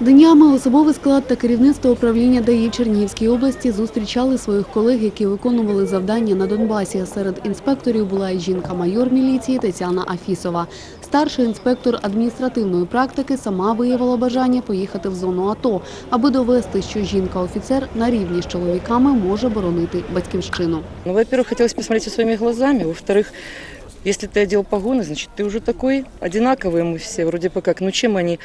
Днями особовий склад та керівництво управління ДАІ Чернігівській області зустрічали своїх колег, які виконували завдання на Донбасі. Серед інспекторів була і жінка-майор міліції Тетяна Афісова. Старший інспектор адміністративної практики сама виявила бажання поїхати в зону АТО, аби довести, що жінка-офіцер на рівні з чоловіками може боронити батьківщину. Ну, во-первых, хотелось посмотреть всё своими глазами. Во-вторых, если ты одел погоны, значит, ты уже такой одинаковый мы все. Вроде бы как, ну чем они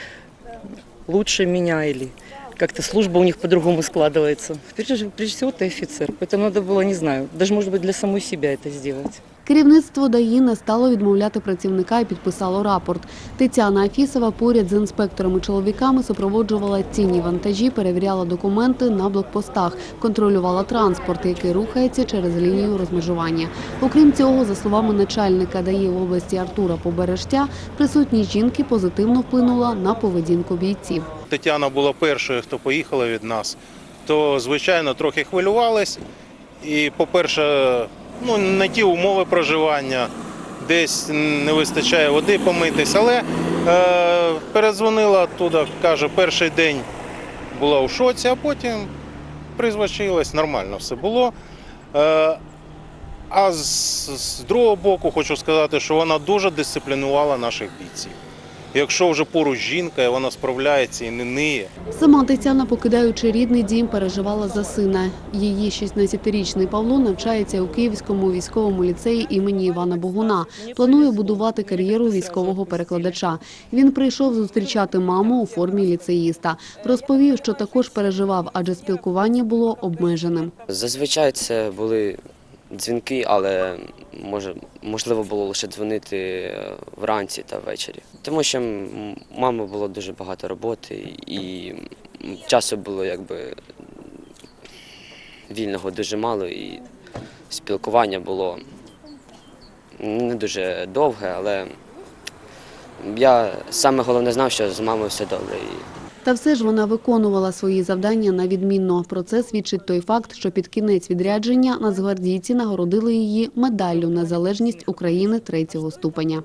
лучше меня или как-то служба у них по-другому складывается. Прежде, прежде всего, ты офицер. Поэтому надо было, не знаю, даже, может быть, для самой себя это сделать. Керівництво ДАІ не стало відмовляти працівника і підписало рапорт. Тетяна Афісова поряд з інспекторами-чоловіками супроводжувала цінні вантажі, перевіряла документи на блокпостах, контролювала транспорт, який рухається через лінію розмежування. Окрім цього, за словами начальника ДАІ в області Артура Побережтя, присутність жінки позитивно вплинула на поведінку бійців. Тетяна була першою, хто поїхала від нас, то звичайно трохи хвилювались. І, по-перше, ну, не ті умови проживання, десь не вистачає води помитись. Але е, передзвонила туди, каже, перший день була у шоці, а потім призвичилась, нормально все було. Е, а з, з другого боку хочу сказати, що вона дуже дисциплінувала наших бійців. Якщо вже поруч жінка, і вона справляється і не ниє. Сама Тетяна, покидаючи рідний дім, переживала за сина. Її 16-річний Павло навчається у Київському військовому ліцеї імені Івана Богуна. Планує будувати кар'єру військового перекладача. Він прийшов зустрічати маму у формі ліцеїста. Розповів, що також переживав, адже спілкування було обмеженим. Зазвичай це були дзвінки, але може, можливо було лише дзвонити е, вранці та ввечері. Тому що мами було дуже багато роботи і часу було якби вільного дуже мало, і спілкування було не дуже довге, але я саме головне знав, що з мамою все добре. Та все ж вона виконувала свої завдання на відмінно. Про це свідчить той факт, що під кінець відрядження нацгвардійці нагородили її медаллю «Незалежність України третього ступеня.